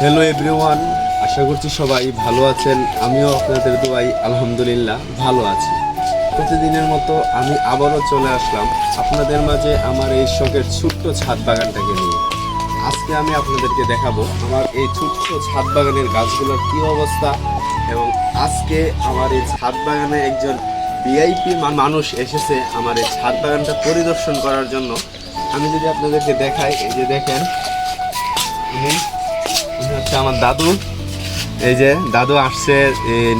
Hello everyone আশা করছি সবাই ভালো আছেন। আমিও আপনাদের দোয়াই আলহামদুলিল্লাহ ভালো আছি। প্রতিদিনের মতো আমি আবারও চলে আসলাম আপনাদের মাঝে আমার এই শখের ছোট্ট ছাদ বাগানটাকে নিয়ে। আজকে আমি আপনাদেরকে দেখাবো আমার এই ছোট্ট ছাদ বাগানের গাছগুলোর কী অবস্থা এবং আজকে আমার এই ছাদ বাগানে একজন ভিআইপি মানুষ এসেছে আমার এই ছাদ বাগানটা পরিদর্শন করার জন্য। আমি যদি আপনাদেরকে দেখাই, এই যে দেখেন আমার দাদু। এই যে দাদু আসছে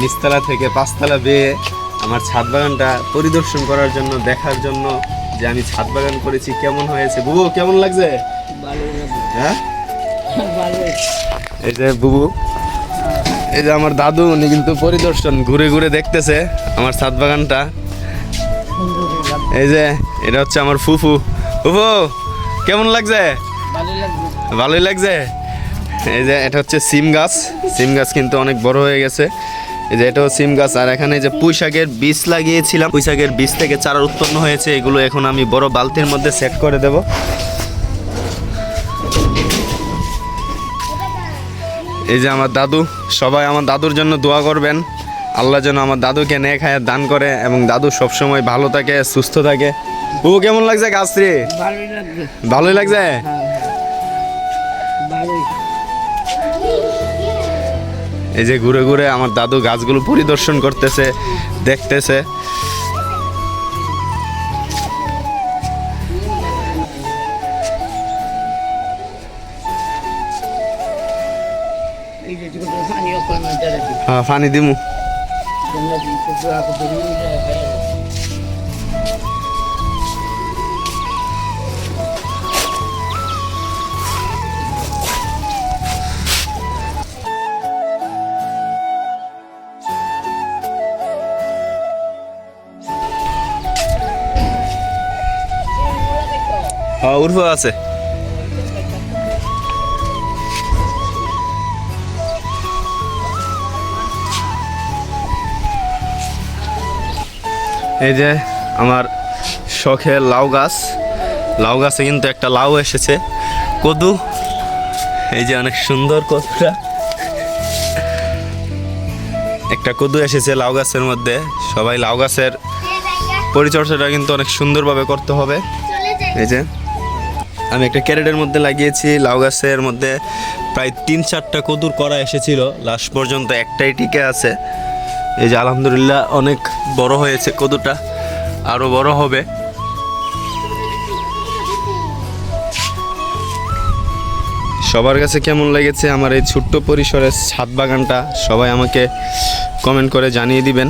নিচতলা থেকে পাঁচতলা বেয়ে আমার ছাদ বাগানটা পরিদর্শন করার জন্য দেখার জন্য যে আমি ছাদ বাগান করেছি কেমন হয়েছে? বুবু কেমন লাগছে? হ্যাঁ? এই যে বুবু এই যে আমার দাদু উনি কিন্তু পরিদর্শন ঘুরে ঘুরে দেখতেছে আমার ছাদ বাগানটা। এই যে এটা হচ্ছে আমার ফুফু। ফুফু কেমন লাগছে। ভালোই লাগছে? এই যে এটা হচ্ছে সিম গাছ। সিম গাছ কিন্তু অনেক বড় হয়ে গেছে। এই যে এটাও সিম গাছ। আর এখানে যে পুঁই শাকের বীজ লাগিয়েছিলাম। পুঁই শাকের বীজ থেকে চারা উৎপন্ন হয়েছে। এগুলো এখন আমি বড় বালতির মধ্যে সেট করে দেব। এই যে আমার দাদু সবাই আমার দাদুর জন্য দোয়া করবেন। আল্লাহ যেন আমার দাদুকে নে খায় দান করে এবং দাদু সবসময় ভালো থাকে সুস্থ থাকে। ও কেমন লাগছে গাছ রে? ভালোই লাগবে ভালোই লাগছে? হ্যাঁ। ভালোই। এই যে ঘুরে ঘুরে আমার দাদু গাছগুলো পরিদর্শন করতেছে দেখতেছে। হ্যাঁ পানি দিমু। হ্যাঁ উর্ফ আছে। এই যে আমার শখের লাউ গাছ। লাউ গাছে কিন্তু একটা লাউ এসেছে। কদু। এই যে অনেক সুন্দর কদুটা। একটা কদু এসেছে লাউ গাছের মধ্যে। সবাই লাউ গাছের পরিচর্যাটা কিন্তু অনেক সুন্দরভাবে করতে হবে। এই যে আমি একটা ক্যারেটের মধ্যে লাগিয়েছি, লাউ গাছের মধ্যে প্রায় তিন চারটা কদুর করা এসেছিল। লাস্ট পর্যন্ত একটাই টিকে আছে। এই যে আলহামদুলিল্লাহ অনেক বড় হয়েছে কদুটা আরও বড় হবে। সবার কাছে কেমন লেগেছে আমার এই ছোট্ট পরিসরের ছাদ বাগানটা, সবাই আমাকে কমেন্ট করে জানিয়ে দিবেন।